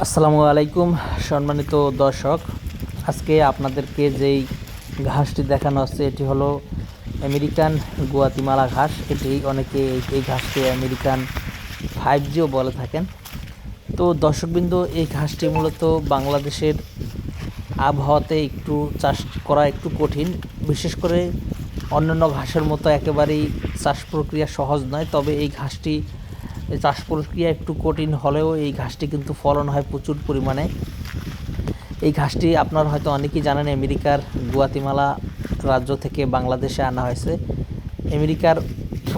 আসসালামু আলাইকুম, সম্মানিত দর্শক। আজকে আপনাদেরকে যেই ঘাসটি দেখানো হচ্ছে, এটি হলো আমেরিকান গুয়াতিমালা ঘাস। এটি অনেকে এই- ঘাসকে আমেরিকান ফাইভ জিও বলে থাকেন। তো দর্শকবৃন্দ, এই ঘাসটি মূলত বাংলাদেশের আবহাওয়াতে একটু চাষ করা একটু কঠিন। বিশেষ করে অন্যান্য ঘাসের মতো একেবারেই চাষ প্রক্রিয়া সহজ নয়, তবে এই ঘাসটি এই চাষ প্রক্রিয়া একটু কঠিন হলেও এই ঘাসটি কিন্তু ফলন হয় প্রচুর পরিমাণে। এই ঘাসটি আপনার হয়তো অনেকেই জানেন, আমেরিকার গুয়াতিমালা রাজ্য থেকে বাংলাদেশে আনা হয়েছে। আমেরিকার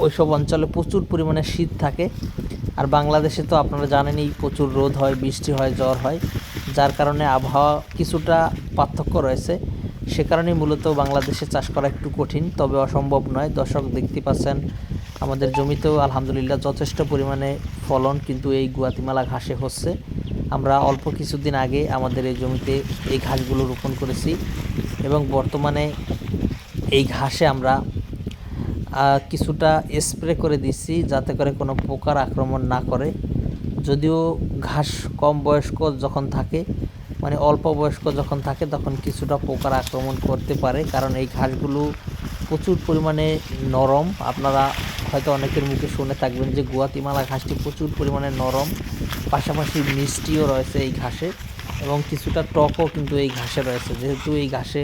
ওইসব অঞ্চলে প্রচুর পরিমাণে শীত থাকে। আর বাংলাদেশে তো আপনারা জানেনই, প্রচুর রোদ হয়, বৃষ্টি হয়, জ্বর হয়। যার কারণে আবহাওয়া কিছুটা পার্থক্য রয়েছে। সে কারণেই মূলত বাংলাদেশে চাষ করা একটু কঠিন, তবে অসম্ভব নয়। দর্শক দেখতে পাচ্ছেন আমাদের জমিতেও আলহামদুলিল্লাহ যথেষ্ট পরিমাণে ফলন কিন্তু এই গুয়াতিমালা ঘাসে হচ্ছে। আমরা অল্প কিছুদিন আগে আমাদের এই জমিতে এই ঘাসগুলো রোপণ করেছি এবং বর্তমানে এই ঘাসে আমরা কিছুটা স্প্রে করে দিচ্ছি যাতে করে কোনো পোকার আক্রমণ না করে। যদিও ঘাস কম বয়স্ক যখন থাকে মানে অল্প বয়স্ক যখন থাকে তখন কিছুটা পোকার আক্রমণ করতে পারে। কারণ এই ঘাসগুলো প্রচুর পরিমাণে নরম। আপনারা হয়তো অনেকের মুখে শুনে থাকবেন যে গুয়াতিমালা ঘাসটি প্রচুর পরিমাণে নরম, পাশাপাশি মিষ্টিও রয়েছে এই ঘাসে এবং কিছুটা টকও কিন্তু এই ঘাসে রয়েছে। যেহেতু এই ঘাসে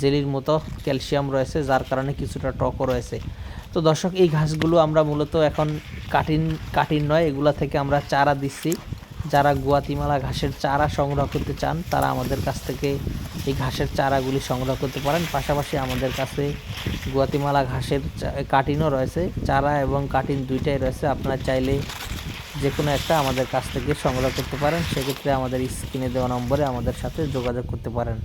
জেলির মতো ক্যালসিয়াম রয়েছে, যার কারণে কিছুটা টকও রয়েছে। তো দর্শক, এই ঘাসগুলো আমরা মূলত এখন কাটিন কাটিন নয়, এগুলা থেকে আমরা চারা দিচ্ছি। যারা গুয়াতিমালা ঘাসের চারা সংগ্রহ করতে চান, তারা আমাদের কাছ থেকে এই ঘাসের চারাগুলি সংগ্রহ করতে পারেন। পাশাপাশি আমাদের কাছে গুয়াতিমালা ঘাসের কাটিনও রয়েছে। চারা এবং কাটিন দুইটাই রয়েছে। আপনারা চাইলে যে কোনো একটা আমাদের কাছ থেকে সংগ্রহ করতে পারেন। সেক্ষেত্রে আমাদের স্ক্রিনে দেওয়া নম্বরে আমাদের সাথে যোগাযোগ করতে পারেন।